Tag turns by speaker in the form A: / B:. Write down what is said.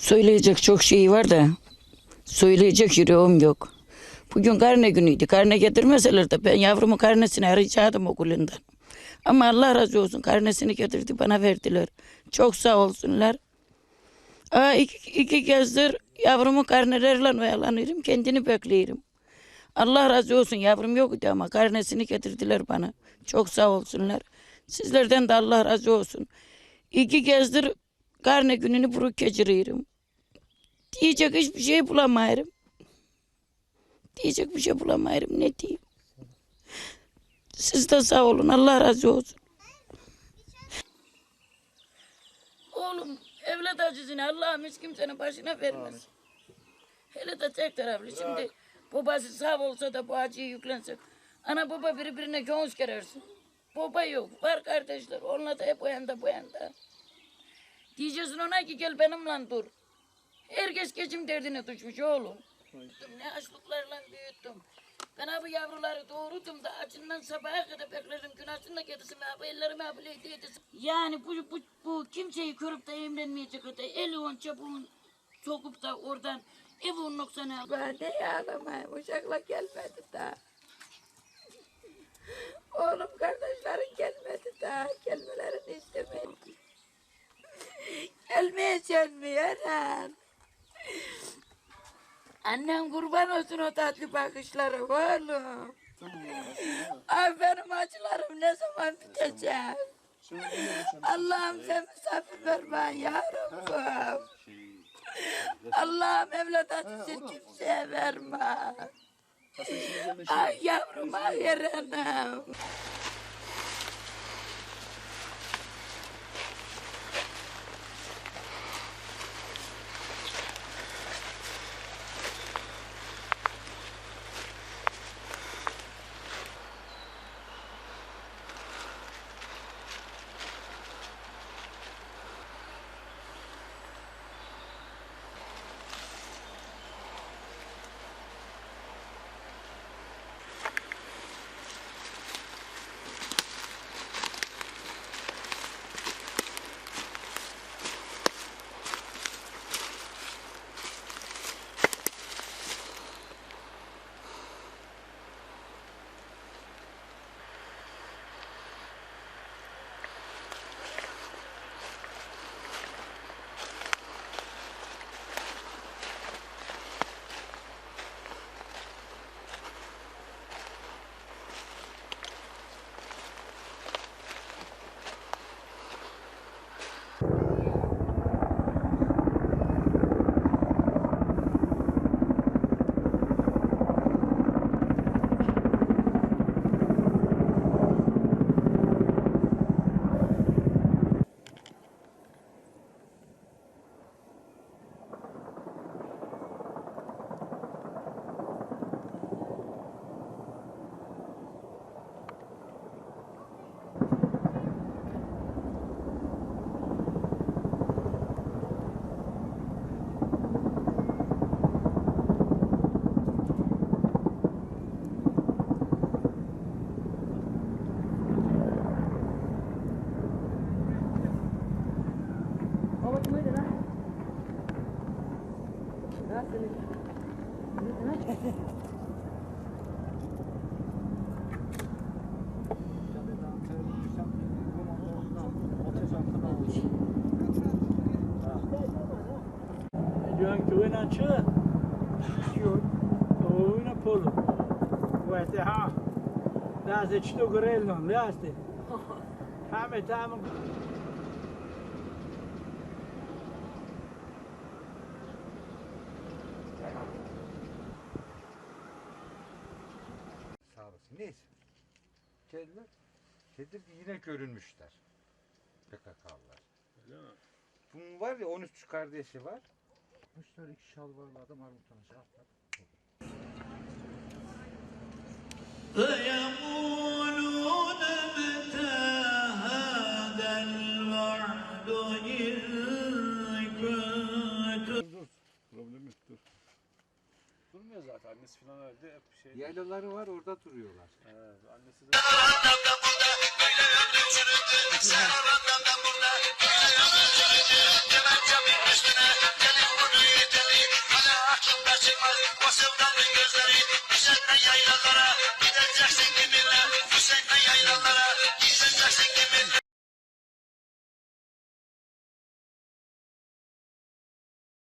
A: Söyleyecek çok şey var da söyleyecek yüreğim yok. Bugün karne günüydü. Karne getirmeseler de ben yavrumun karnesini arayacaktım okulundan. Ama Allah razı olsun karnesini getirdi bana verdiler. Çok sağ olsunlar. Aa, iki, iki kezdir yavrumun karnelerle oyalanıyorum. Kendini bekliyorum. Allah razı olsun yavrum yoktu ama karnesini getirdiler bana. Çok sağ olsunlar. Sizlerden de Allah razı olsun. İki kezdir karne gününü buruk geçiriyorum. Diyecek hiçbir şey bulamıyorum. Diyecek bir şey bulamıyorum ne diyeyim. Siz de sağ olun Allah razı olsun. Oğlum evlat acısını Allah'ım hiç kimsenin başına vermez. Hele de tek taraflı. Şimdi babası sağ olsa da bu acıyı yüklensek. Ana baba birbirine göğüs gerersin. Baba yok. Var kardeşler. Onunla da hep o yanda bu yanda. Diyeceksin ona ki gel benimle dur. Herkes geçim derdine düşmüş oğlum. Büyüttüm, Ne açlıklarla büyüttüm. Ben abi yavruları doğurdum da acından sabaha kadar bekledim. Günahsın da kedisimi abi ellerimi abi yedirsin. Yani bu, bu, bu kimseyi körüp de emrenmeyecek kadar eli on çabuğun sokup da oradan evin noksanı al. Ben ne ağlamayayım uşakla gelmedi daha. Oğlum kardeşlerin gelmedi daha. Gelmelerini Eren? Annem kurban olsun o tatlı bakışları oğlum. Ay benim acılarım ne zaman bitecek? Allah'ım sen misafir ver bana ya Rabbim. Allah'ım evlat acısı kimseye verme. Ay yavrum ay Eren'im.
B: Johan tog en annan kör. Och una polo. Vet jag ha. Där är ett stort relon, läs det. Här med tam.
C: Sağ olasın. Neyse. Geldiler. Dedim yine görünmüşler. PKK'lılar. Bunun var ya 13 kardeşi var. Müşter iki şalvarlı adam armut tanışı atlar.
D: فيقولون متى هذا الوعد إن كنتم
E: Problemi dur. Durmuyor zaten annesi falan öldü hep şey.
C: Yaylaları var orada duruyorlar.
E: Evet, annesi de
D: Sen
A: aklımda çıkmaz o sevdanın gözleri Düşerken yaylalara gideceksin kiminle Düşerken yaylalara gideceksin